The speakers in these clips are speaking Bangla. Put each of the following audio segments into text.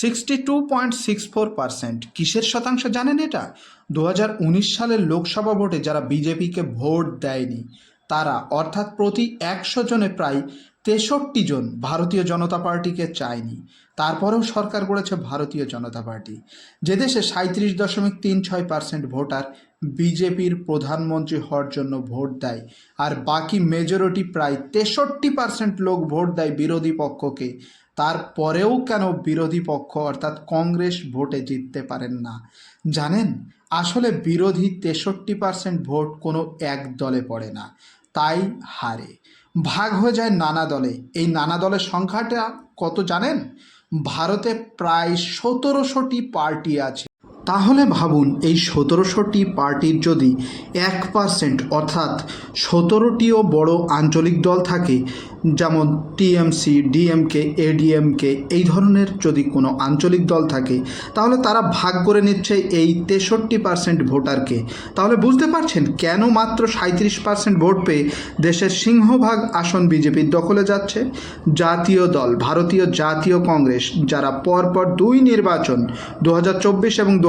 Sixty two point six four percent. কিসের শতাংশ জানেন এটা? দু হাজার উনিশ সালের লোকসভা ভোটে যারা বিজেপিকে ভোট দেয়নি, তারা অর্থাৎ প্রতি একশো জনে প্রায় তেষট্টি জন ভারতীয় জনতা পার্টিকে চায়নি। তারপরেও সরকার গড়েছে ভারতীয় জনতা পার্টি। যে দেশে সাঁত্রিশ দশমিক তিন ছয় পার্সেন্ট ভোটার বিজেপির প্রধানমন্ত্রী হওয়ার জন্য ভোট দেয়, আর বাকি মেজরিটি প্রায় তেষট্টি পার্সেন্ট লোক ভোট দেয় বিরোধী পক্ষকে তারপরেও কেন বিরোধী পক্ষ অর্থাৎ কংগ্রেস ভোটে জিততে পারেন না? জানেন, আসলে বিরোধী তেষট্টি পার্সেন্ট ভোট কোনো এক দলে পড়ে না, তাই হারে। ভাগ হয়ে যায় নানা দলে। এই নানা দলের সংখ্যাটা কত জানেন? ভারতে প্রায় সতেরোশোটি পার্টি আছে। তাহলে ভাবুন, এই সতেরোশোটি পার্টির যদি এক পার্সেন্ট অর্থাৎ সতেরোটিও বড় আঞ্চলিক দল থাকে, যেমন টিএমসি, ডিএমকে, এডিএমকে, এই ধরনের যদি কোনো আঞ্চলিক দল থাকে, তাহলে তারা ভাগ করে নিচ্ছে এই তেষট্টি পার্সেন্ট ভোটারকে। তাহলে বুঝতে পারছেন কেন মাত্র সাঁত্রিশ পার্সেন্ট ভোট পেয়ে দেশের সিংহভাগ আসন বিজেপির দখলে যাচ্ছে? জাতীয় দল, ভারতীয় জাতীয় কংগ্রেস, যারা পরপর দুই নির্বাচন দু হাজার চব্বিশ এবং দু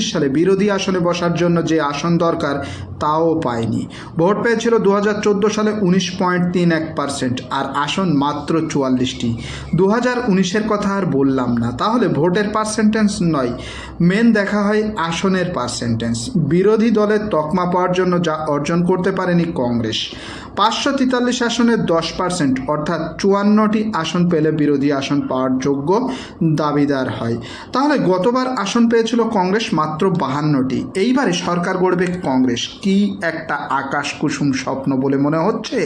সালে বিরোধী আসনে বসার জন্য যে আসন দরকার, তাও পায়নি। ভোট পেয়েছিল দু সালে উনিশ পয়েন্ট তিন এক পার্সেন্ট আর আসন মাত্র চুয়াল্লিশটি। দু হাজার উনিশের কথা আর বললাম না। তাহলে ভোটের পার্সেন্টেন্স নয়। মেন দেখা হয় আসনের পার্সেন্টেন্স বিরোধী দলের তকমা পাওয়ার জন্য যা অর্জন করতে পারেনি কংগ্রেস। পাঁচশো তেতাল্লিশ আসনের দশ পার্সেন্ট অর্থাৎ চুয়ান্নটি আসন পেলে বিরোধী আসন পাওয়ার যোগ্য দাবিদার হয়। তাহলে গতবার আসন পেয়েছিল কংগ্রেস মাত্র বাহান্নটি। এইবারে সরকার গড়বে কংগ্রেস। কি একটা আকাশ কুসুম স্বপ্ন বলে মনে হচ্ছে?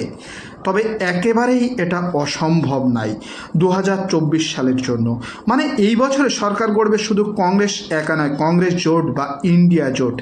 তবে একেবারেই এটা অসম্ভব নাই দু হাজার চব্বিশ সালের জন্য। মানে এই বছরে সরকার গড়বে শুধু কংগ্রেস একা নয়, কংগ্রেস জোট বা ইন্ডিয়া জোট।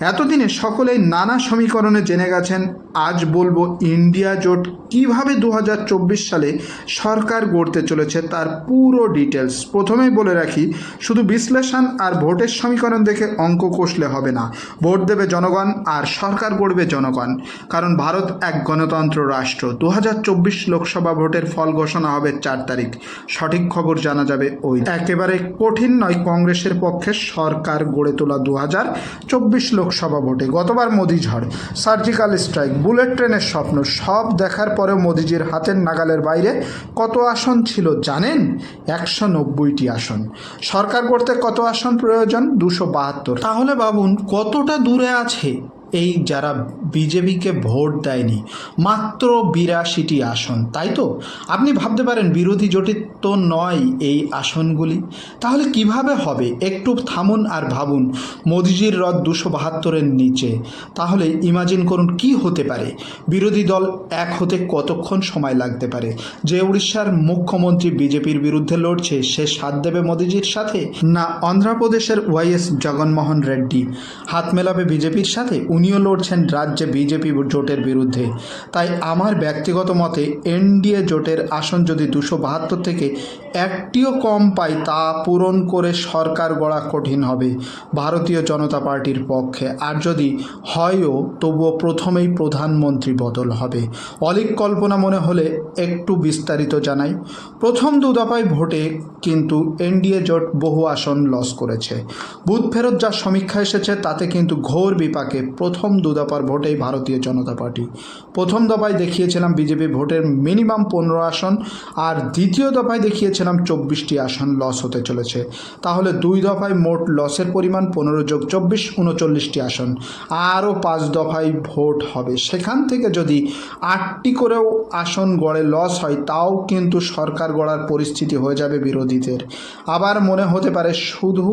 এতদিনে সকলেই নানা সমীকরণে জেনে গেছেন, আজ বলব ইন্ডিয়া জোট কীভাবে দু হাজার চব্বিশ সালে সরকার গড়তে চলেছে তার পুরো ডিটেলস প্রথমেই বলে রাখি, শুধু বিশ্লেষণ আর ভোটের সমীকরণ দেখে অঙ্ক কষলে হবে না। ভোট দেবে জনগণ আর সরকার গড়বে জনগণ। কারণ ভারত এক গণতন্ত্র রাষ্ট্র। দু হাজার চব্বিশ লোকসভা ভোটের ফল ঘোষণা হবে চার তারিখ। সঠিক খবর জানা যাবে ওই একেবারে কঠিন নয়, কংগ্রেসের পক্ষে সরকার গড়ে তোলা দু চব্বিশ লোকসভা ভোটে গতবার মোদি ঝড়। সার্জিক্যাল স্ট্রাইক, বুলেট ট্রেনের স্বপ্ন, সব দেখার পরেও মোদিজির হাতের নাগালের বাইরে কত আসন ছিল জানেন? একশো নব্বইটি আসন। সরকার করতে কত আসন প্রয়োজন? দুশো বাহাত্তর। তাহলে ভাবুন কতটা দূরে আছে? এই যারা বিজেপিকে ভোট দেয়নি, মাত্র বিরাশিটি আসন, তাই তো? আপনি ভাবতে পারেন, বিরোধী জোটের তো নয় এই আসনগুলি। তাহলে কীভাবে হবে? একটু থামুন আর ভাবুন, মোদিজির রথ দুশো বাহাত্তরের নিচে। তাহলে ইমাজিন করুন, কি হতে পারে? বিরোধী দল এক হতে কতক্ষণ সময় লাগতে পারে? যে উড়িষ্যার মুখ্যমন্ত্রী বিজেপির বিরুদ্ধে লড়ছে, সে সাথ দেবে মোদিজির সাথে? না, অন্ধ্রপ্রদেশের ওয়াইএস জগনমোহন রেড্ডি? হাত মেলাবে বিজেপির সাথে? উনিও লড়ছেন রাজ্যে বিজেপি জোটের বিরুদ্ধে। তাই আমার ব্যক্তিগত মতে, এনডিএ জোটের আসন যদি দুশো বাহাত্তর থেকে একটিও কম পায়, তা পূরণ করে সরকার গড়া কঠিন হবে ভারতীয় জনতা পার্টির পক্ষে। আর যদি হয়ও, তবুও প্রথমেই প্রধানমন্ত্রী বদল হবে। অলিক কল্পনা মনে হলে একটু বিস্তারিত জানাই। প্রথম দু দফায় ভোটে কিন্তু এনডিএ জোট বহু আসন লস করেছে। বুথ ফেরত যা সমীক্ষা এসেছে, তাতে কিন্তু ঘোর বিপাকে প্রথম দু দফার ভোটেই ভারতীয় জনতা পার্টি। প্রথম দফায় দেখিয়েছিলাম বিজেপি ভোটের মিনিমাম পনেরো আসন, আর দ্বিতীয় দফায় দেখিয়েছিলাম চব্বিশটি আসন লস হতে চলেছে। তাহলে দুই দফায় মোট লসের পরিমাণ পনেরো যোগ চব্বিশ, উনচল্লিশটি আসন। আরও পাঁচ দফায় ভোট হবে। সেখান থেকে যদি আটটি করেও আসন গড়ে লস হয়, তাও কিন্তু সরকার গড়ার পরিস্থিতি হয়ে যাবে বিরোধীদের। আবার মনে হতে পারে শুধু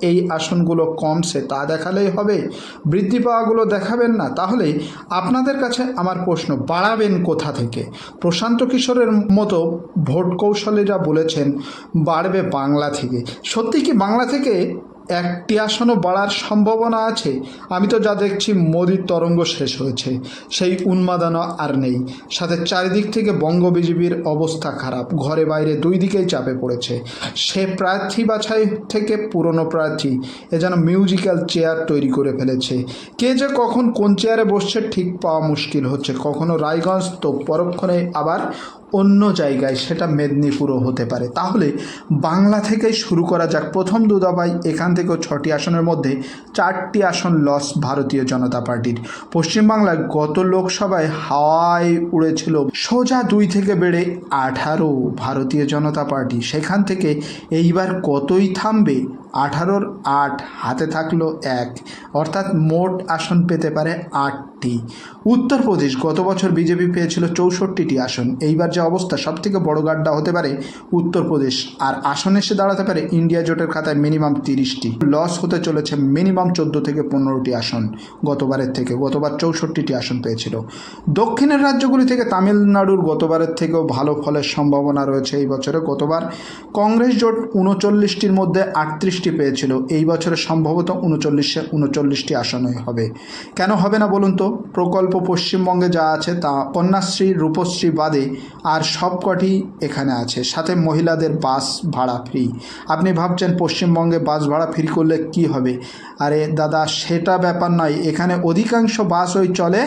এই আসনগুলো কমছে, তা দেখালেই হবে। বৃদ্ধি পাওয়াগুলো দেখাবেন না, তাহলে আপনাদের কাছে আমার প্রশ্ন, বাড়াবেন কোথা থেকে? প্রশান্ত কিশোরের মতো ভোট কৌশলীরা বলেছেন, বাড়বে বাংলা থেকে। সত্যি কি বাংলা থেকে একটি আসনও বাড়ার সম্ভাবনা আছে। আমি তো যা দেখছি, মোদির তরঙ্গ শেষ হয়েছে। সেই উন্মাদনা আর নেই। সাথে চারিদিক থেকে বঙ্গ বিজেপির অবস্থা খারাপ। ঘরে বাইরে দুই দিকেই চাপে পড়েছে। সে প্রার্থী বাছাই থেকে পুরনো প্রার্থী, এ যেন মিউজিক্যাল চেয়ার তৈরি করে ফেলেছে। কে যে কখন কোন চেয়ারে বসছে, ঠিক পাওয়া মুশকিল হচ্ছে। কখনো রায়গঞ্জ তো পরক্ষণে আবার অন্য জায়গায় সেটা মেদিনীপুরও হতে পারে। তাহলে বাংলা থেকেই শুরু করা যাক। প্রথম দু দফায় এখান থেকেও ছটি আসনের মধ্যে চারটি আসন লস ভারতীয় জনতা পার্টির। পশ্চিমবাংলায় গত লোকসভায় হাওয়ায় উড়েছিল সোজা দুই থেকে বেড়ে আঠারো ভারতীয় জনতা পার্টি। সেখান থেকে এইবার কতই থামবে আঠারোর আট হাতে থাকল এক। অর্থাৎ মোট আসন পেতে পারে আটটি। উত্তরপ্রদেশ গত বছর বিজেপি পেয়েছিল চৌষট্টিটি আসন। এইবার যে অবস্থা, সবথেকে বড় গাড্ডা হতে পারে উত্তরপ্রদেশ। আর আসন এসে দাঁড়াতে পারে ইন্ডিয়া জোটের খাতায় মিনিমাম তিরিশটি। লস হতে চলেছে মিনিমাম চোদ্দ থেকে পনেরোটি আসন। গতবারের থেকে গতবার চৌষট্টিটি আসন পেয়েছিল। দক্ষিণের রাজ্যগুলি থেকে তামিলনাড়ুর গতবারের থেকেও ভালো ফলের সম্ভাবনা রয়েছে এই বছরে। গতবার কংগ্রেস জোট উনচল্লিশটির মধ্যে আটত্রিশটি পেয়েছিল। এই বছরে সম্ভবত উনচল্লিশে উনচল্লিশটি আসনই হবে। কেন হবে না বলুন তো? প্রকল্প পশ্চিমবঙ্গে যা আছে তা কন্যাশ্রী, রূপশ্রী বাদে আর সবকটি এখানে আছে। সাথে মহিলাদের বাস ভাড়া ফ্রি আপনি ভাবছেন পশ্চিমবঙ্গে বাস ভাড়া ফ্রি করলে কি হবে? আরে দাদা, সেটা ব্যাপার নয়। এখানে অধিকাংশ বাস ওই চলে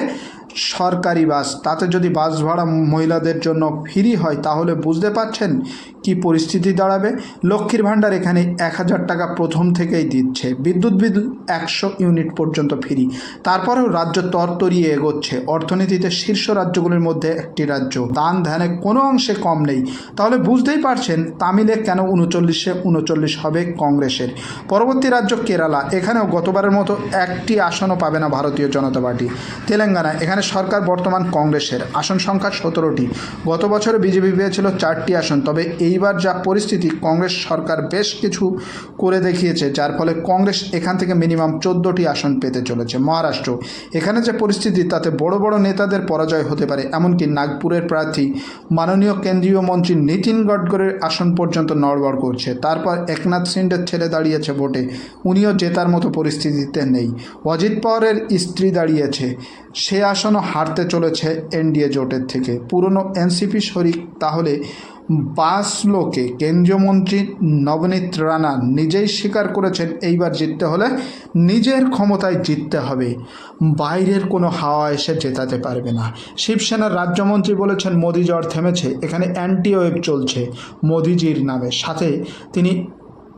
সরকারি বাস। তাতে যদি বাস ভাড়া মহিলাদের জন্য ফ্রি হয়, তাহলে বুঝতে পারছেন কি পরিস্থিতি দাঁড়াবে? লক্ষ্মীর ভাণ্ডার এখানে এক হাজার টাকা প্রথম থেকেই দিচ্ছে। বিদ্যুৎ বিল একশো ইউনিট পর্যন্ত ফ্রি তারপরেও রাজ্য তরতরিয়ে এগোচ্ছে। অর্থনীতিতে শীর্ষ রাজ্যগুলির মধ্যে একটি রাজ্য। দান ধ্যানে কোনো অংশে কম নেই। তাহলে বুঝতেই পারছেন তামিলে কেন উনচল্লিশে উনচল্লিশ হবে কংগ্রেসের। পরবর্তী রাজ্য কেরালা। এখানেও গতবারের মতো একটি আসনও পাবে না ভারতীয় জনতা পার্টি। তেলেঙ্গানা। এখানে সরকার বর্তমান কংগ্রেসের। আসন সংখ্যা সতেরোটি। গত বছরে বিজেপি পেয়েছিল চারটি আসন, তবে এইবার যা পরিস্থিতি, কংগ্রেস সরকার বেশ কিছু করে দেখিয়েছে, যার ফলে কংগ্রেস এখান থেকে মিনিমাম চোদ্দোটি আসন পেতে চলেছে। মহারাষ্ট্র, এখানে যে পরিস্থিতি, তাতে বড় বড় নেতাদের পরাজয় হতে পারে, এমনকি নাগপুরের প্রার্থী, মাননীয় কেন্দ্রীয় মন্ত্রী নীতিন গডকরির আসন পর্যন্ত নড়বড় করছে। তারপর একনাথ সিন্ডের ছেলে দাঁড়িয়েছে ভোটে, উনিও জেতার মতো পরিস্থিতিতে নেই। অজিত পাওয়ারের স্ত্রী দাঁড়িয়েছে সে আসনও হারতে চলেছে এনডিএ জোটের থেকে। পুরনো এনসিপি শরিক তাহলে বাসলোকে কেন্দ্রীয় মন্ত্রী নবনীত রানা নিজেই স্বীকার করেছেন, এইবার জিততে হলে নিজের ক্ষমতায় জিততে হবে। বাইরের কোনো হাওয়া এসে জেতাতে পারবে না। শিবসেনার রাজ্যমন্ত্রী বলেছেন মোদি জ্বর থেমেছে, এখানে অ্যান্টি ওয়েভ চলছে, মোদিজির নামে। সাথে তিনি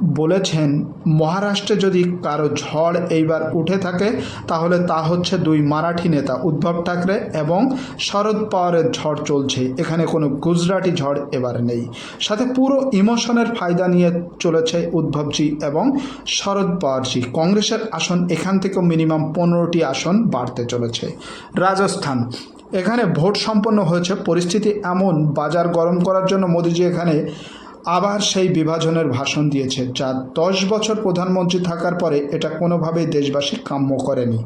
বলেছেন, মহারাষ্ট্রে যদি কারও ঝড় এইবার উঠে থাকে, তাহলে তা হচ্ছে দুই মারাঠি নেতা, উদ্ধব ঠাকরে এবং শরদ পাওয়ারের ঝড় চলছে। এখানে কোনো গুজরাটি ঝড় এবার নেই। সাথে পুরো ইমোশনের ফায়দা নিয়ে চলেছে উদ্ধবজি এবং শরদ পাওয়ারজি। কংগ্রেসের আসন এখান থেকেও মিনিমাম পনেরোটি আসন বাড়তে চলেছে। রাজস্থান। এখানে ভোট সম্পন্ন হয়েছে। পরিস্থিতি এমন, বাজার গরম করার জন্য মোদিজি এখানে আবার সেই বিভাজনের ভাষণ দিয়েছে, যা দশ বছর প্রধানমন্ত্রী থাকার পরে এটা কোনোভাবেই দেশবাসী কাম্য করেনি।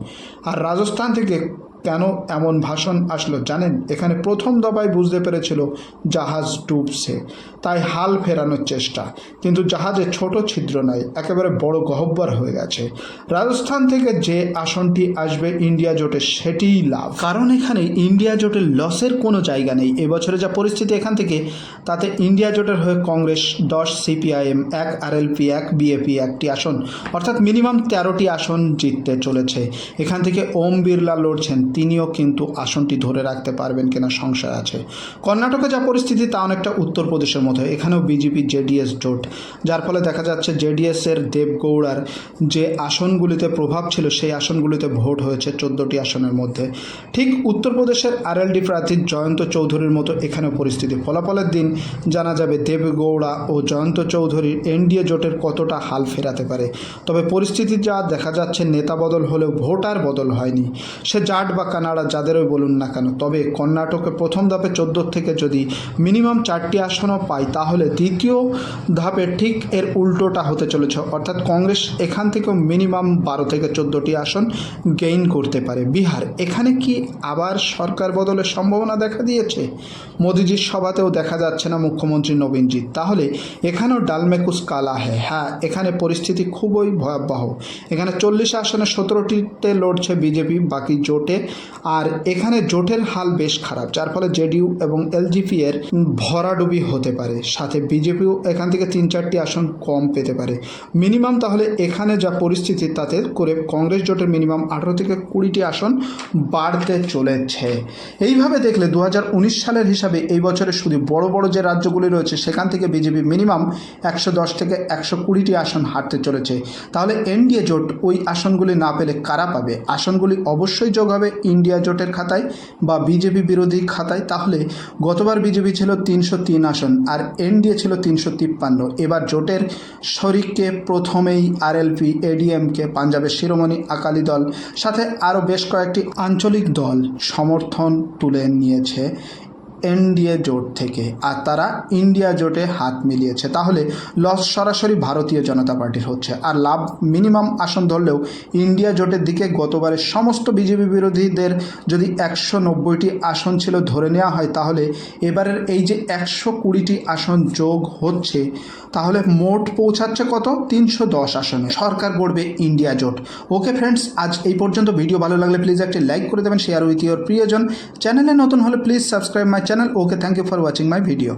আর রাজস্থান থেকে কেন এমন ভাষণ আসলো জানেন? এখানে প্রথম দফায় বুঝতে পেরেছিল জাহাজ ডুবছে। তাই হাল ফেরানোর চেষ্টা। কিন্তু জাহাজে ছোট ছিদ্র নাই, একেবারে বড় গহব্বর হয়ে গেছে। রাজস্থান থেকে যে আসনটি আসবে ইন্ডিয়া জোটে সেটিই লাভ। কারণ এখানে ইন্ডিয়া জোটের লসের কোনো জায়গা নেই। এবছরে যা পরিস্থিতি এখান থেকে, তাতে ইন্ডিয়া জোটের হয়ে কংগ্রেস দশ, সিপিআইএম এক, আরএলপি এক, বিএপি একটি আসন। অর্থাৎ মিনিমাম তেরোটি আসন জিততে চলেছে। এখান থেকে ওম বিড়লা লড়ছেন তিনিও কিন্তু আসনটি ধরে রাখতে পারবেন কিনা সংশয় আছে। কর্ণাটকে যা পরিস্থিতি তা অনেকটা উত্তরপ্রদেশের মতো। এখানেও বিজেপি জেডিএস জোট, যার ফলে দেখা যাচ্ছে জেডিএসের দেবগৌড়ার যে আসনগুলিতে প্রভাব ছিল, সেই আসনগুলিতে ভোট হয়েছে চোদ্দোটি আসনের মধ্যে। ঠিক উত্তরপ্রদেশের আরএলডি প্রার্থী জয়ন্ত চৌধুরীর মতো এখানেও পরিস্থিতি। ফলাফলের দিন জানা যাবে দেবগৌড়া ও জয়ন্ত চৌধুরীর এনডিএ জোটের কতটা হাল ফেরাতে পারে। তবে পরিস্থিতি যা দেখা যাচ্ছে, নেতা বদল হলেও ভোটার বদল হয়নি। সে জাট বা কানাডা যাদেরই বলুন না কেন, তবে কর্ণাটকে প্রথম ধাপে চোদ্দ থেকে যদি মিনিমাম চারটি আসনও পায় তাহলে দ্বিতীয় ধাপে ঠিক এর উল্টোটা হতে চলেছে। অর্থাৎ কংগ্রেস এখান থেকেও মিনিমাম বারো থেকে চোদ্দোটি আসন গেইন করতে পারে। বিহার, এখানে কি আবার সরকার বদলের সম্ভাবনা দেখা দিয়েছে? মোদিজির সভাতেও দেখা যাচ্ছে না মুখ্যমন্ত্রী নবীনজি তাহলে এখানেও ডালমেকুস কালা হ্যাঁ হ্যাঁ এখানে পরিস্থিতি খুবই ভয়াবহ। এখানে চল্লিশ আসনে সতেরোটিতে লড়ছে বিজেপি, বাকি জোটে আর এখানে জোটের হাল বেশ খারাপ, যার ফলে জেডিইউ এবং এলজিপি এর ভরাডুবি হতে পারে। সাথে বিজেপিও এখান থেকে তিন চারটি আসন কম পেতে পারে। মিনিমাম তাহলে এখানে যা পরিস্থিতি, তাতে করে কংগ্রেস জোটের মিনিমাম আঠারো থেকে কুড়িটি আসন বাড়তে চলেছে। এইভাবে দেখলে দু হাজার উনিশ সালের হিসাবে এই বছরে শুধু বড় বড় যে রাজ্যগুলি রয়েছে, সেখান থেকে বিজেপি মিনিমাম একশো দশ থেকে একশো কুড়িটি আসন হারতে চলেছে। তাহলে এনডিএ জোট ওই আসনগুলি না পেলে কারা পাবে? আসনগুলি অবশ্যই যোগ হবে ইন্ডিয়া জোটের খাতায় বা বিজেপি বিরোধী খাতায়, তাহলে গতবার বিজেপি ছিল তিনশো তিন আসন আর এনডিএ ছিল তিনশো তিপ্পান্ন। এবার জোটের শরিককে প্রথমেই আরএলপি, এডিএমকে, পাঞ্জাবের শিরোমণি, আকালি দল, সাথে আরও বেশ কয়েকটি আঞ্চলিক দল সমর্থন তুলে নিয়েছে এনডিএ জোট থেকে। আর তারা ইন্ডিয়া জোটে হাত মিলিয়েছে। তাহলে লস সরাসরি ভারতীয় জনতা পার্টির হচ্ছে। আর লাভ মিনিমাম আসন ধরলেও ইন্ডিয়া জোটের দিকে গতবারের সমস্ত বিজেপি বিরোধীদের যদি একশো নব্বইটি আসন ছিল ধরে নেওয়া হয়, তাহলে এবারের এই যে একশো কুড়িটি আসন যোগ হচ্ছে তাহলে মোট পৌঁছাচ্ছে কত? তিনশো দশ আসনে। সরকার গড়বে ইন্ডিয়া জোট। ওকে ফ্রেন্ডস, আজ এই পর্যন্ত। ভিডিও ভালো লাগলে প্লিজ একটি লাইক করে দেবেন শেয়ার উইথ ইউর প্রিয়জন। চ্যানেলে নতুন হলে please subscribe my channel. Okay thank you for watching my video